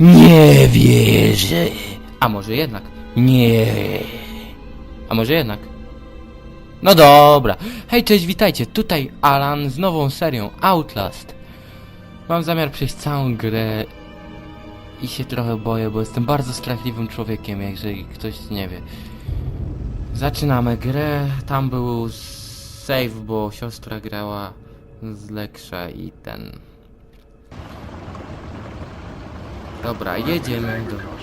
Nie wierzę. A może jednak? Nie. A może jednak? No dobra. Hej, cześć, witajcie. Tutaj Alan z nową serią Outlast. Mam zamiar przejść całą grę i się trochę boję, bo jestem bardzo strachliwym człowiekiem, jeżeli ktoś nie wie. Zaczynamy grę. Tam był save, bo siostra grała z Leksza i ten. Dobra, jedziemy do... To to.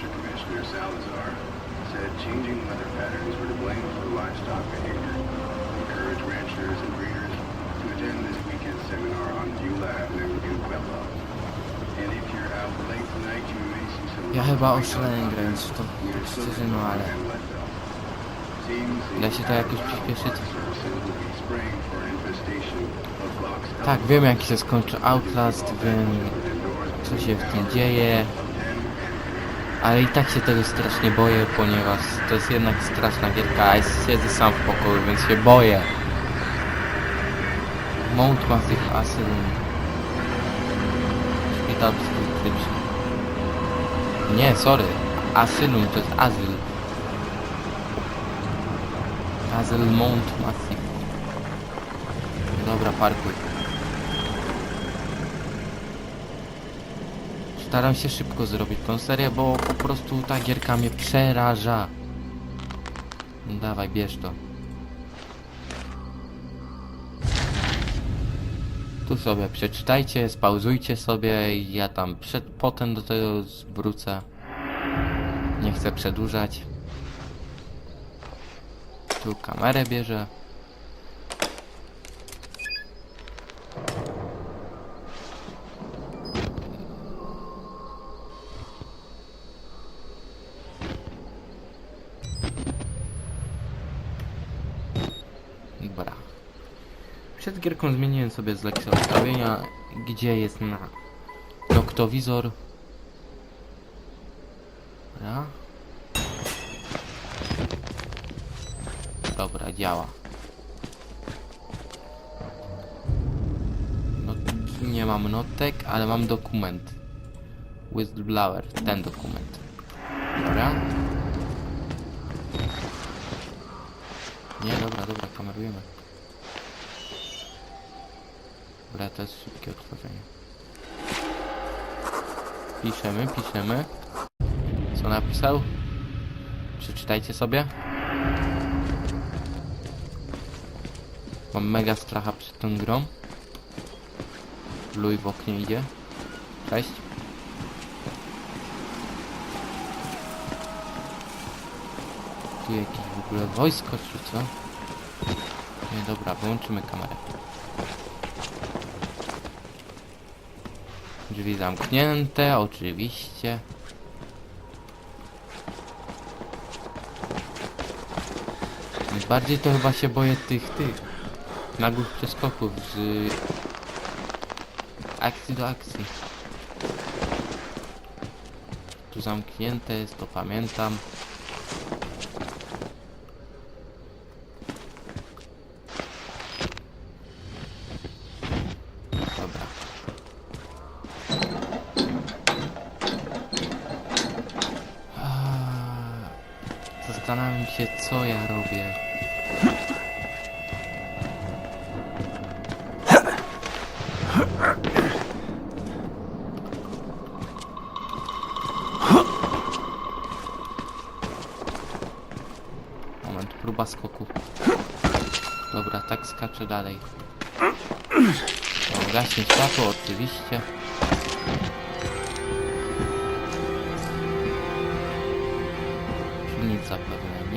Ja chyba oszaleję grając w to, near tak szczerze, no ale... Da się to jakoś przyspieszyć? Tak, wiem jak się skończy Outlast, wiem co się w tym dzieje, ale i tak się tego strasznie boję, ponieważ to jest jednak straszna gierka, a ja siedzę sam w pokoju, więc się boję. Mount Massive Asylum. Szpital psychiatryczny. Nie, sorry. Asylum to jest azyl. Azyl Mount Massive. Dobra, parkuj. Staram się szybko zrobić tą serię, bo po prostu ta gierka mnie przeraża. Dawaj, bierz to. Tu sobie przeczytajcie, spauzujcie sobie i ja tam przed, potem do tego zwrócę. Nie chcę przedłużać. Tu kamerę bierze. Dobra. Zmieniłem sobie z lekcji ustawienia, gdzie jest na noktowizor. Dobra. Dobra, działa. No, nie mam notek, ale mam dokument. Whistleblower, ten dokument. Dobra. Nie, dobra, dobra, kamerujemy. Dobra, to jest szybkie otworzenie. Piszemy, piszemy. Co napisał? Przeczytajcie sobie. Mam mega stracha przed tą grą. Luj w oknie idzie. Cześć. Tu jakieś w ogóle wojsko czy co? Nie, dobra, wyłączymy kamerę. Drzwi zamknięte, oczywiście. Najbardziej to chyba się boję tych, tych nagłych przeskoków z akcji do akcji. Tu zamknięte jest, to pamiętam. Dobra. Ah, Zastanawiam się, co ja robię. Moment, próba skoku. Dobra, tak skaczę dalej. O, gaśnie światło, oczywiście.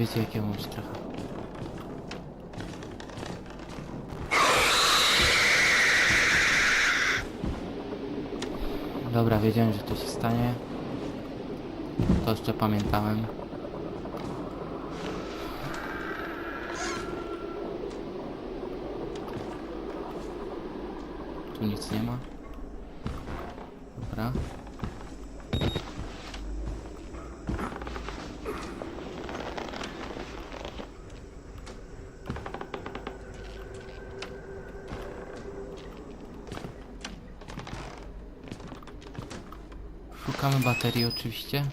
wiecie jak ja mam strach. Dobra, wiedziałem, że to się stanie. To jeszcze pamiętałem. Tu nic nie ma. Dobra. Baterii oczywiście.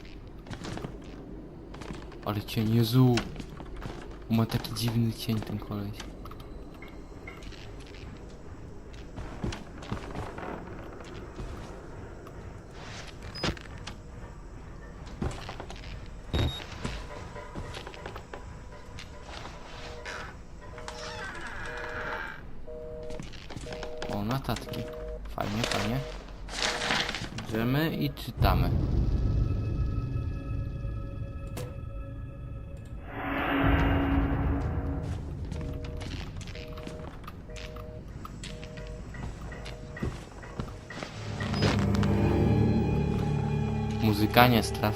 Ale cień, Jezu. Ma taki dziwny cień ten koleś. Muzyka nie strasz.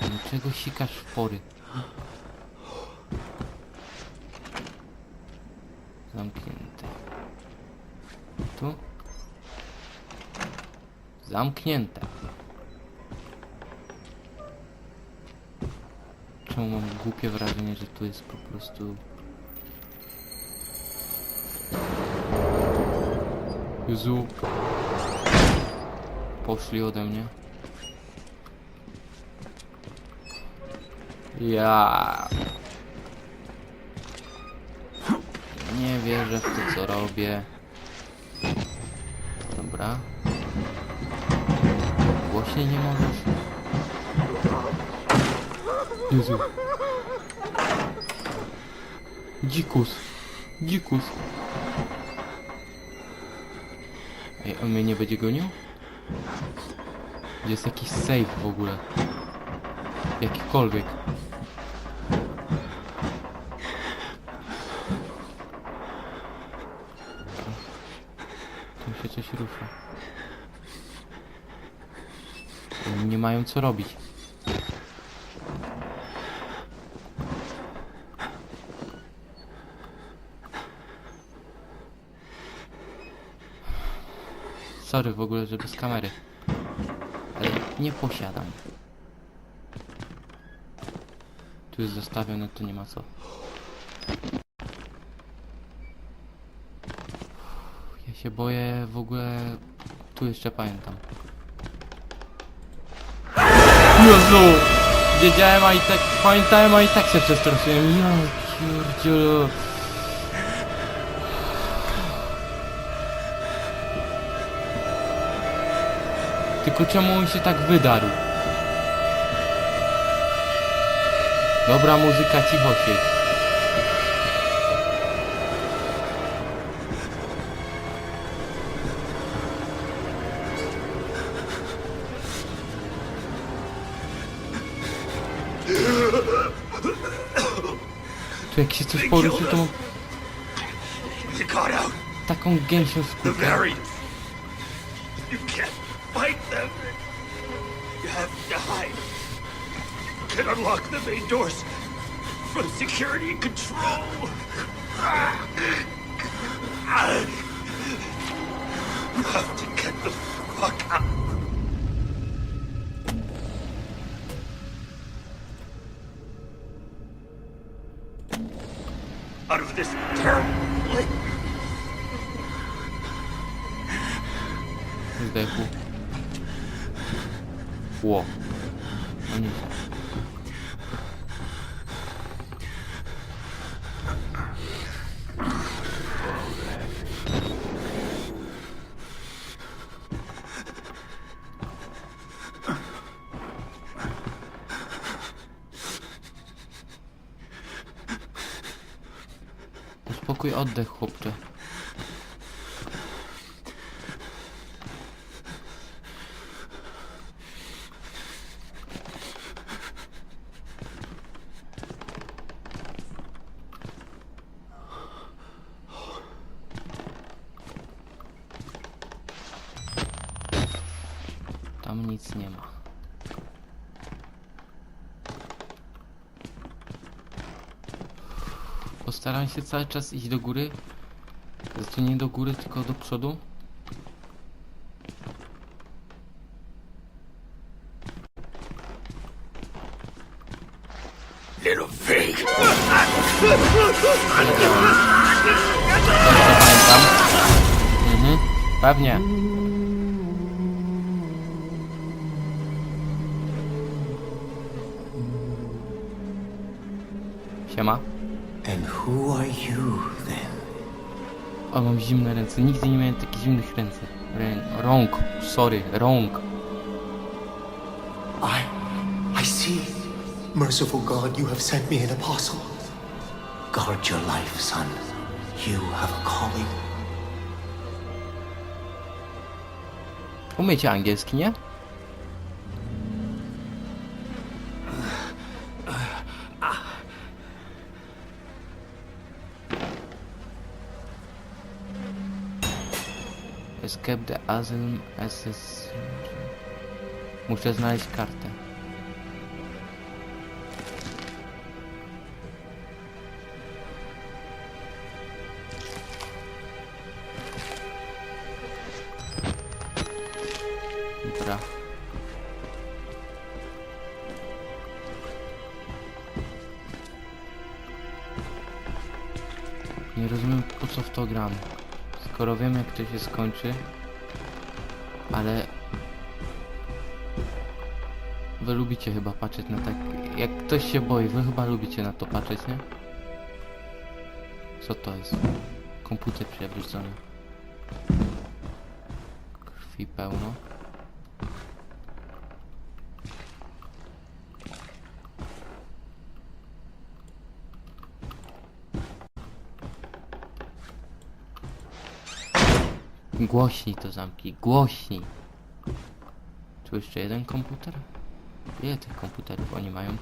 Dlaczego sikasz w pory? Zamknięte. Tu? Zamknięte. Czemu mam głupie wrażenie, że tu jest po prostu... Jezu. Poszli ode mnie. Ja. Nie wierzę w to, co robię. Dobra. Głośniej nie możesz. Jezu. Dzikus. Dzikus. Ej, on mnie nie będzie gonił? Jest jakiś save w ogóle. Jakikolwiek. Tu się coś rusza. Oni nie mają co robić. Sorry w ogóle, że bez kamery. Ale nie posiadam. Tu jest zostawione, to nie ma co. Ja się boję w ogóle... Tu jeszcze pamiętam. Jezu! Wiedziałem, a i tak... Pamiętałem, a i tak się przestraszyłem. Ja pierdzielu. Tylko czemu on się tak wydarł? Dobra muzyka, cicho się. Tu jak się coś poruszy, to taką gęsią skórkę. Unlock the main doors from security control. You have to get the fuck out. Out of this terrible place. Nie. Uspokój oddech, chłopcze. Tam nic nie ma. Postaram się cały czas iść do góry. Znaczy nie do góry, tylko do przodu. Little pig! Mhm, pewnie. Siema. And who are you then? O, mam zimne ręce. Nigdy nie miałem takich zimnych ręce. Rę rąk. Sorry, rąk. I. I see. Merciful God, you have sent me an apostle. Guard your life, son. You have a calling. Umiecie angielski, nie? Escape the Asylum SS... Muszę znaleźć kartę. Skoro wiem jak to się skończy, ale wy lubicie chyba patrzeć na tak. Jak ktoś się boi, wy chyba lubicie na to patrzeć, nie? Co to jest? Komputer przewrócony. Krwi pełno. Głośniej to zamki, głośniej. Tu jeszcze jeden komputer? Ile tych komputerów oni mają?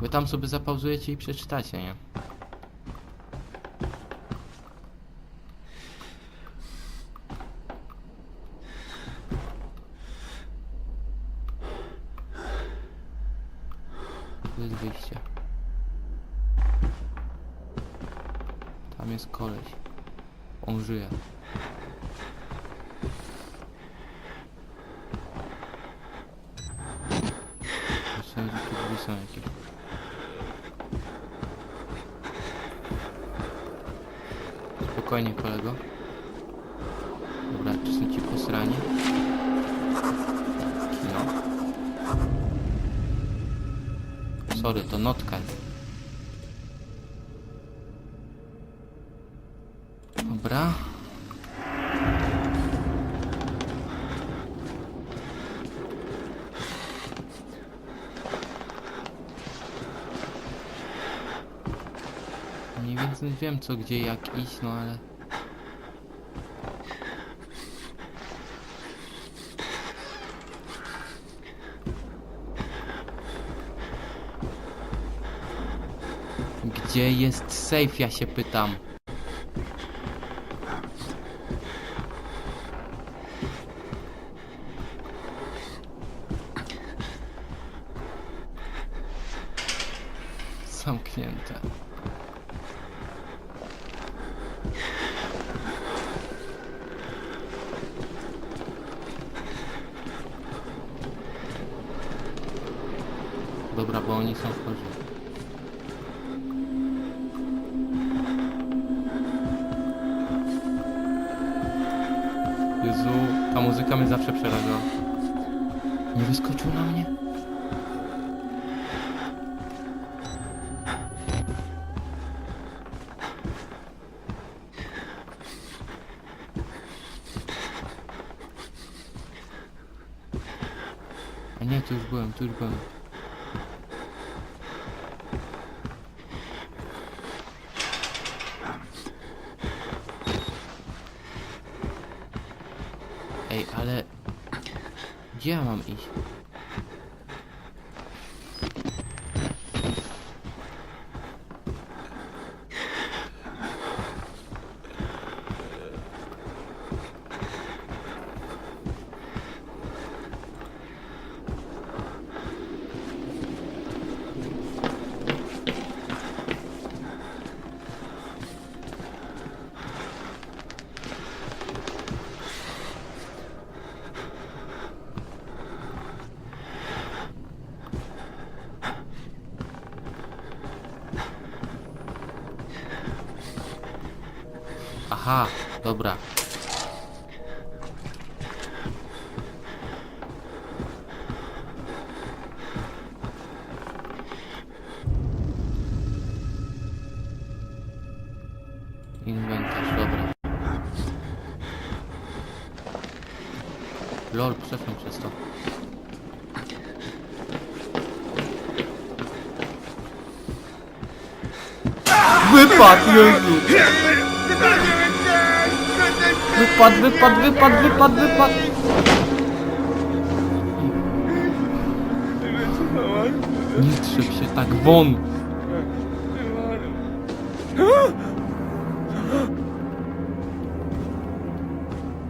Wy tam sobie zapauzujecie i przeczytacie, nie? Tu jest wyjście. Tam jest koleś. On żyje. Spokojnie kolego. Dobra, czy są ci posrani? No. Sorry, to notka. Dobra. Mniej więcej wiem co, gdzie, jak iść, no ale... Gdzie jest safe, ja się pytam. Zamknięte. Dobra, bo oni są chorzy. Jezu, ta muzyka mnie zawsze przeraża. Nie wyskoczył tu już byłem, tu już byłem. Ej, ale... Gdzie ja mam iść? Aha, dobra. Inwentarz, dobra. Lol, przeszłem przez to. Wypadł, Jezu! Wypadł, wypadł, wypadł, wypadł, wypadł! Nie trzep się tak, won!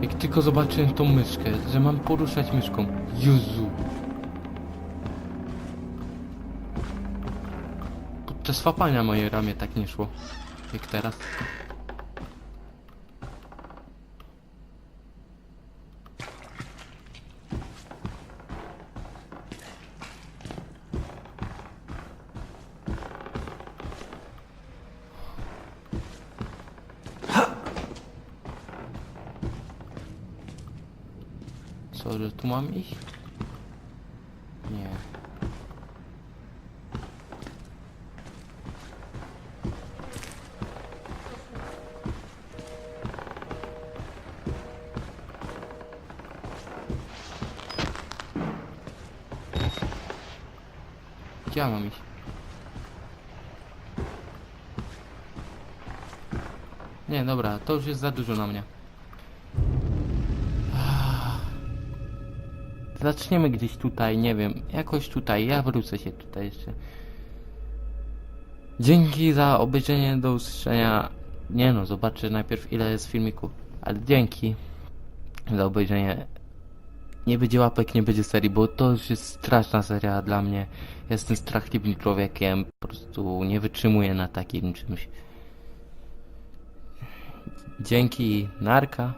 Jak tylko zobaczyłem tą myszkę, że mam poruszać myszką. Jezu! Podczas łapania moje ramię tak nie szło. Jak teraz. Co, tu mam iść? Nie. Ja mam? Nie, dobra, to już jest za dużo na mnie. Zaczniemy gdzieś tutaj, nie wiem, jakoś tutaj, ja wrócę się tutaj jeszcze. Dzięki za obejrzenie, do usłyszenia. Nie no, zobaczę najpierw ile jest filmików, ale dzięki za obejrzenie. Nie będzie łapek, nie będzie serii, bo to już jest straszna seria dla mnie. Jestem strachliwym człowiekiem, po prostu nie wytrzymuję na takim czymś. Dzięki, narka.